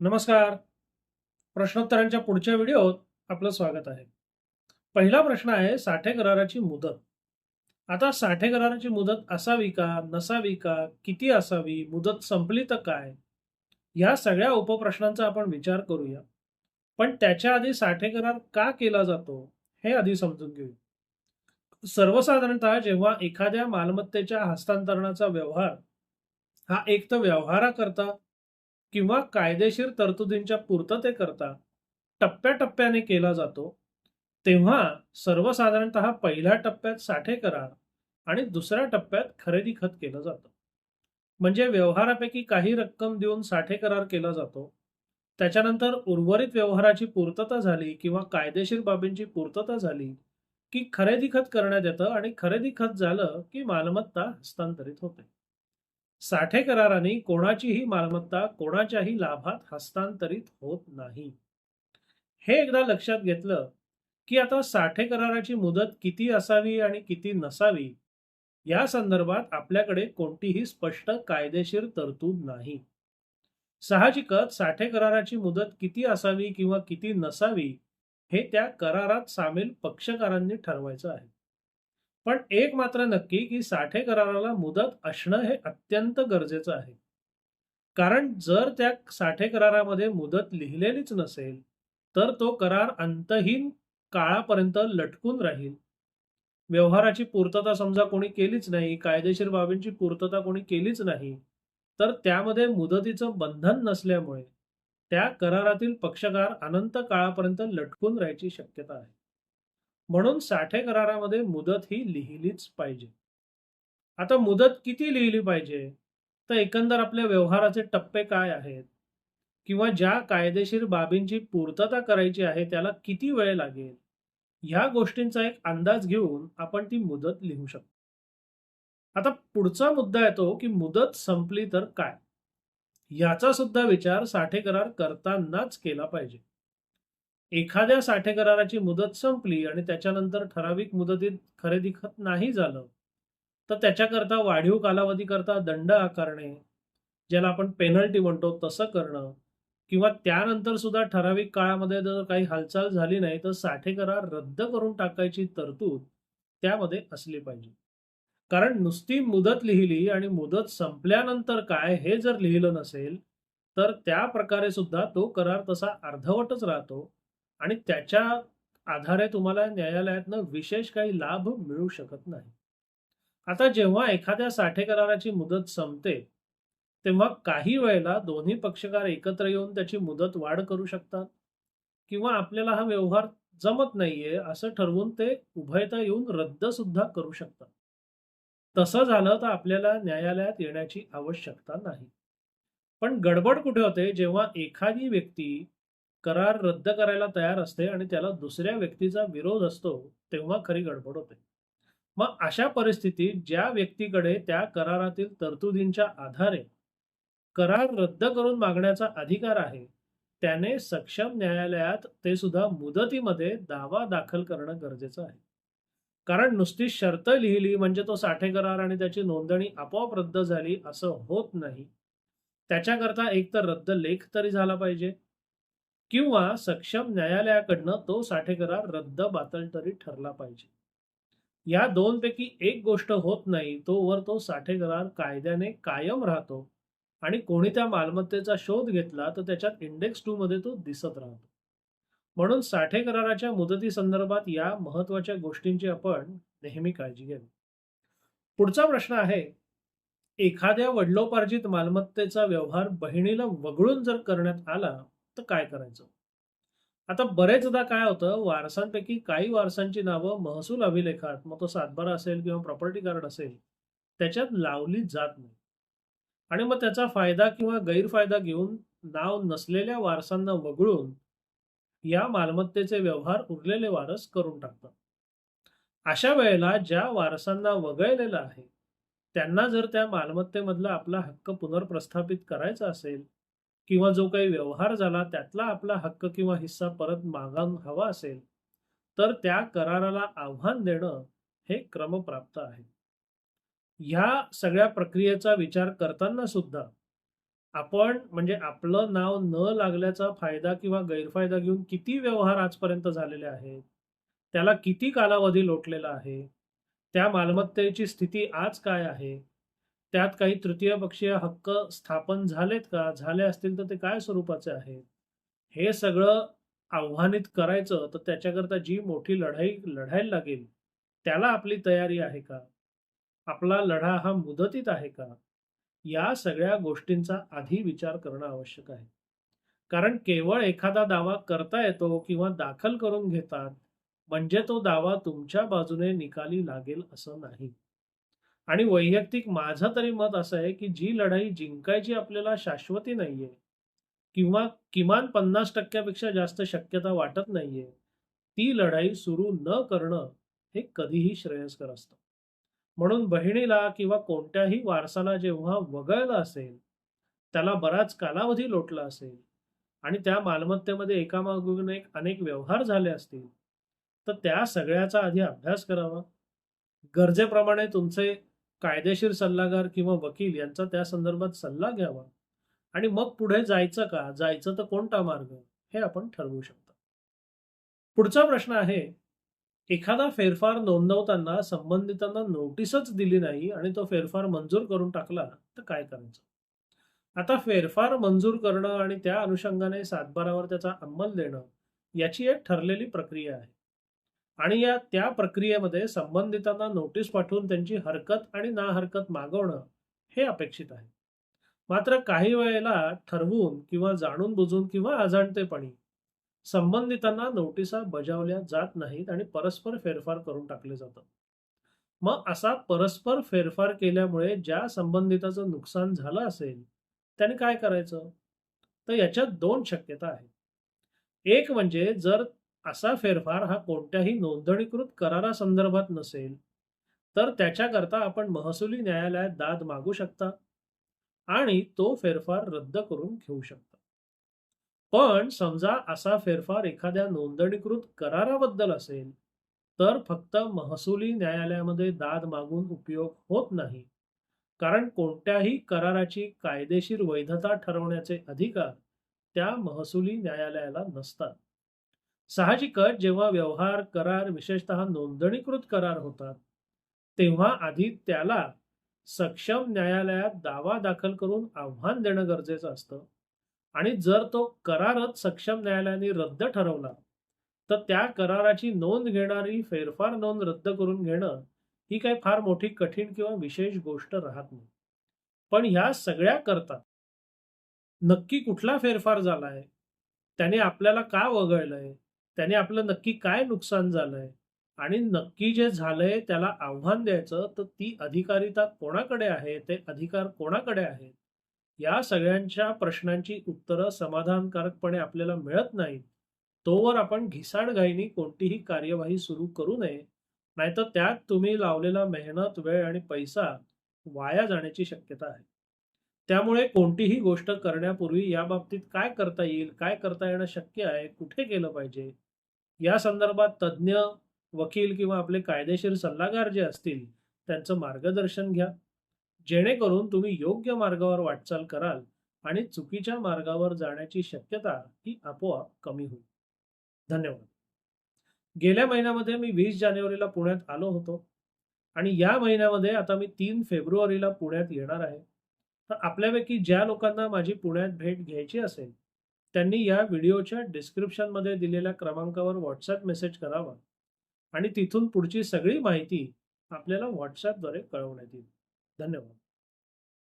नमस्कार. प्रश्नोत्तरांच्या पुढच्या व्हिडिओत आपलं स्वागत आहे. पहिला प्रश्न आहे साठे कराराची मुदत. आता साठे कराराची मुदत असावी का नसावी का किती असावी मुदत संपली तर काय? ह्या सगळ्या उपप्रश्नांचा आपण विचार करूया. पण त्याच्या आधी साठे करार का केला जातो हे आधी समजून घेऊ सर्वसाधारणतः जेव्हा एखाद्या मालमत्तेच्या हस्तांतरणाचा व्यवहार हा एक तर व्यवहाराकरता किंवा कायदेशीर तरतुदींच्या पूर्ततेकरता टप्प्याटप्प्याने केला जातो तेव्हा सर्वसाधारणतः पहिल्या टप्प्यात साठे करार आणि दुसऱ्या टप्प्यात खरेदी खत केलं जातं. म्हणजे व्यवहारापैकी काही रक्कम देऊन साठे करार केला जातो. त्याच्यानंतर उर्वरित व्यवहाराची पूर्तता झाली किंवा कायदेशीर बाबींची पूर्तता झाली की खरेदी खत करण्यात येतं आणि खरेदी खत झालं की मालमत्ता हस्तांतरित होते. साठे कराराने कोणाचीही मालमत्ता कोणाच्याही लाभात हस्तांतरित होत नाही. हे एकदा लक्षात घेतलं की आता साठे कराराची मुदत किती असावी आणि किती नसावी या संदर्भात आपल्याकडे कोणतीही स्पष्ट कायदेशीर तरतूद नाही. साहजिकच साठे कराराची मुदत किती असावी किंवा किती नसावी हे त्या करारात सामील पक्षकारांनी ठरवायचं आहे. पण एक मात्र नक्की की साठे कराराला मुदत असणं हे अत्यंत गरजेचं आहे. कारण जर त्या साठे करारामध्ये मुदत लिहिलेलीच नसेल तर तो करार अंतहीन काळापर्यंत लटकून राहील. व्यवहाराची पूर्तता समजा कोणी केलीच नाही कायदेशीर बाबींची पूर्तता कोणी केलीच नाही तर त्यामध्ये मुदतीचं बंधन नसल्यामुळे त्या करारातील पक्षकार अनंत काळापर्यंत लटकून राहायची शक्यता आहे. म्हणून साठे करारामध्ये मुदत ही लिहिलीच पाहिजे. आता मुदत किती लिहिली पाहिजे? तर एकंदर आपल्या व्यवहाराचे टप्पे काय आहेत? किंवा ज्या कायदेशीर बाबींची पूर्तता करायची आहे त्याला किती वेळ लागेल? ह्या गोष्टींचा एक अंदाज घेऊन आपण ती मुदत लिहू शकतो. आता पुढचा मुद्दा येतो की मुदत संपली तर काय? याचा सुद्धा विचार साठे करार करतानाच केला पाहिजे. एखाद्या साठे कराराची मुदत संपली आणि त्याच्यानंतर ठराविक मुदतीत खरेदी खत नाही झालं तर त्याच्याकरता वाढीव कालावधीकरता दंड आकारणे ज्याला आपण पेनल्टी म्हणतो तसं करणं किंवा त्यानंतर सुद्धा ठराविक काळामध्ये जर काही हालचाल झाली नाही तर साठे करार रद्द करून टाकायची तरतूद त्यामध्ये असली पाहिजे. कारण नुसती मुदत लिहिली आणि मुदत संपल्यानंतर काय हे जर लिहिलं नसेल तर त्या प्रकारे सुद्धा तो करार तसा अर्धवटच राहतो. आणि त्याच्या आधारे तुम्हाला न्यायालयातनं विशेष काही लाभ मिळू शकत नाही. आता जेव्हा एखाद्या साठे कराराची मुदत संपते तेव्हा काही वेळेला दोन्ही पक्षकार एकत्र येऊन त्याची मुदत वाढ करू शकतात किंवा आपल्याला हा व्यवहार जमत नाहीये असं ठरवून ते उभयता येऊन रद्द सुद्धा करू शकतात. तसं झालं तर आपल्याला न्यायालयात येण्याची आवश्यकता नाही. पण गडबड कुठे होते? जेव्हा एखादी व्यक्ती करार रद्द करायला तयार असते आणि त्याला दुसऱ्या व्यक्तीचा विरोध असतो तेव्हा खरी गडबड होते. मग अशा परिस्थितीत ज्या व्यक्तीकडे त्या करारातील तरतुदींच्या आधारे करार रद्द करून मागण्याचा अधिकार आहे त्याने सक्षम न्यायालयात ते सुद्धा मुदतीमध्ये दावा दाखल करणं गरजेचं आहे. कारण नुसती शर्त लिहिली म्हणजे तो साठे करार आणि त्याची नोंदणी आपोआप रद्द झाली असं होत नाही. त्याच्याकरता एक तर रद्द लेख तरी झाला पाहिजे. किंवा सक्षम न्यायालयाकडनं तो साठे करार रद्द बातल तरी ठरला पाहिजे. या दोनपैकी एक गोष्ट होत नाही तोवर तो साठे करार कायद्याने कायम राहतो आणि कोणी त्या मालमत्तेचा शोध घेतला तर त्याच्यात इंडेक्स टू मध्ये तो दिसत राहतो. म्हणून साठे कराराच्या मुदती संदर्भात या महत्त्वाच्या गोष्टींची आपण नेहमी काळजी घ्यावी. पुढचा प्रश्न आहे एखाद्या वडिलोपार्जित मालमत्तेचा व्यवहार बहिणीला वगळून जर करण्यात आला तर काय करायचं? आता बरेचदा काय होतं वारसांपैकी काही वारसांची नावं महसूल अभिलेखात मग तो सातबारा असेल किंवा प्रॉपर्टी कार्ड असेल त्याच्यात लावली जात नाही. आणि मग त्याचा फायदा किंवा गैरफायदा घेऊन नाव नसलेल्या वारसांना वगळून या मालमत्तेचे व्यवहार उरलेले वारस करून टाकतात. अशा वेळेला ज्या वारसांना वगळलेलं आहे त्यांना जर त्या मालमत्तेमधला आपला हक्क पुनर्प्रस्थापित करायचा असेल किंवा जो काही व्यवहार झाला त्यातला आपला हक्क किंवा हिस्सा परत मागान हवा असेल तर त्या कराराला आव्हान देणं हे क्रमप्राप्त आहे ह्या सगळ्या प्रक्रियेचा विचार करताना सुद्धा आपण म्हणजे आपलं नाव न लागल्याचा फायदा किंवा गैरफायदा घेऊन किती व्यवहार आजपर्यंत झालेले आहेत? त्याला किती कालावधी लोटलेला आहे? त्या मालमत्तेची स्थिती आज काय आहे? त्यात काही तृतीय पक्षीय हक्क स्थापन झालेत का? झाले असतील तर ते काय स्वरूपाचे आहेत? हे सगळं आव्हानित करायचं तर त्याच्याकरता जी मोठी लढाई लढायला लागेल, त्याला आपली तयारी आहे का? आपला लढा हा मुदतीत आहे का? या सगळ्या गोष्टींचा आधी विचार करणं आवश्यक आहे. कारण केवळ एखादा दावा करता येतो किंवा दाखल करून घेतात, म्हणजे तो दावा तुमच्या बाजूने निकाली लागेल असं नाही. आणि वैयक्तिक माझं तरी मत असं आहे, की जी लढाई जिंकायची आपल्याला शाश्वती नाहीये किंवा किमान पन्नास टक्क्यापेक्षा जास्त शक्यता वाटत नाहीये, ती लढाई सुरू न करणं हे कधीही श्रेयस्कर असतं. म्हणून बहिणीला किंवा कोणत्याही वारसाला जेव्हा वगळलं असेल, त्याला बराच कालावधी लोटला असेल आणि त्या मालमत्तेमध्ये एकामागून एक अनेक व्यवहार झाले असतील, तर त्या सगळ्याचा आधी अभ्यास करावा. गरजेप्रमाणे तुमचे कायदेशीर सल्लागार किंवा वकील यांचा त्या संदर्भात सल्ला घ्यावा आणि मग पुढे जायचं का? जायचं तर कोणता मार्ग? हे आपण ठरवू शकता. पुढचा प्रश्न आहे, एखादा फेरफार नोंदवताना संबंधितांना नोटीसच दिली नाही आणि तो फेरफार मंजूर करून टाकला, तर काय करायचं? आता फेरफार मंजूर करणं आणि त्या अनुषंगाने सातबारावर त्याचा अंमल देणं, याची एक ठरलेली प्रक्रिया आहे. आणि या त्या प्रक्रियेमध्ये संबंधितांना नोटीस पाठवून त्यांची हरकत आणि ना हरकत मागवणं हे अपेक्षित आहे. मात्र काही वेळेला ठरवून किंवा जाणून-बुजून किंवा अजाणतेपणी संबंधितांना नोटिसा बजावल्या जात नाहीत आणि परस्पर फेरफार करून टाकले जातात. मग असा परस्पर फेरफार केल्यामुळे ज्या संबंधिताचं नुकसान झालं असेल, त्याने काय करायचं? तर याच्यात दोन शक्यता आहेत. एक म्हणजे जर असा फेरफार हा कोणत्याही नोंदणीकृत करारासंदर्भात नसेल, तर त्याच्याकरता आपण महसुली न्यायालयात दाद मागू शकता आणि तो फेरफार रद्द करून घेऊ शकता. पण समजा असा फेरफार एखाद्या नोंदणीकृत कराराबद्दल असेल, तर फक्त महसुली न्यायालयामध्ये दाद मागून उपयोग होत नाही. कारण कोणत्याही कराराची कायदेशीर वैधता ठरवण्याचे अधिकार त्या महसुली न्यायालयाला नसतात. साहजिकच जेव्हा व्यवहार, करार विशेषतः नोंदणीकृत करार होतात, तेव्हा आधी त्याला सक्षम न्यायालयात दावा दाखल करून आव्हान देणं गरजेचं असतं आणि जर तो करारच सक्षम न्यायालयाने रद्द ठरवला, तर त्या कराराची नोंद घेणारी फेरफार नोंद रद्द करून घेणं, ही काही फार मोठी कठीण किंवा विशेष गोष्ट राहत नाही. पण ह्या सगळ्या करतात नक्की कुठला फेरफार झालाय? त्याने आपल्याला का वगळलंय? त्याने आपलं नक्की काय नुकसान झालंय? आणि नक्की जे झालंय त्याला आव्हान द्यायचं, तर ती अधिकारिता कोणाकडे आहे? ते अधिकार कोणाकडे आहेत? या सगळ्यांच्या प्रश्नांची उत्तरं समाधानकारकपणे आपल्याला मिळत नाहीत, तोवर आपण घिसाडघाईनी कोणतीही कार्यवाही सुरू करू नये. नाहीतर त्यात तुम्ही लावलेला मेहनत, वेळ आणि पैसा वाया जाण्याची शक्यता आहे. त्यामुळे कोणतीही गोष्ट करण्यापूर्वी याबाबतीत काय करता येईल? काय करता येणं शक्य आहे? कुठे केलं पाहिजे? या संदर्भात तज्ज्ञ वकील किंवा आपले कायदेशीर सल्लागार जे असतील, त्यांचं मार्गदर्शन घ्या. जेणेकरून तुम्ही योग्य मार्गावर वाटचाल कराल आणि चुकीच्या मार्गावर जाण्याची शक्यता ही आपोआप कमी होईल. धन्यवाद. गेल्या महिन्यामध्ये मी वीस जानेवारीला पुण्यात आलो होतो आणि या महिन्यामध्ये आता मी तीन फेब्रुवारीला पुण्यात येणार आहे. तर आपल्यापैकी ज्या लोकांना माझी पुण्यात भेट घ्यायची असेल, त्यांनी या व्हिडिओच्या डिस्क्रिप्शनमध्ये दिलेल्या क्रमांकावर व्हॉट्सअप मेसेज करावा आणि तिथून पुढची सगळी माहिती आपल्याला व्हॉट्सअपद्वारे कळवण्यात येईल. धन्यवाद.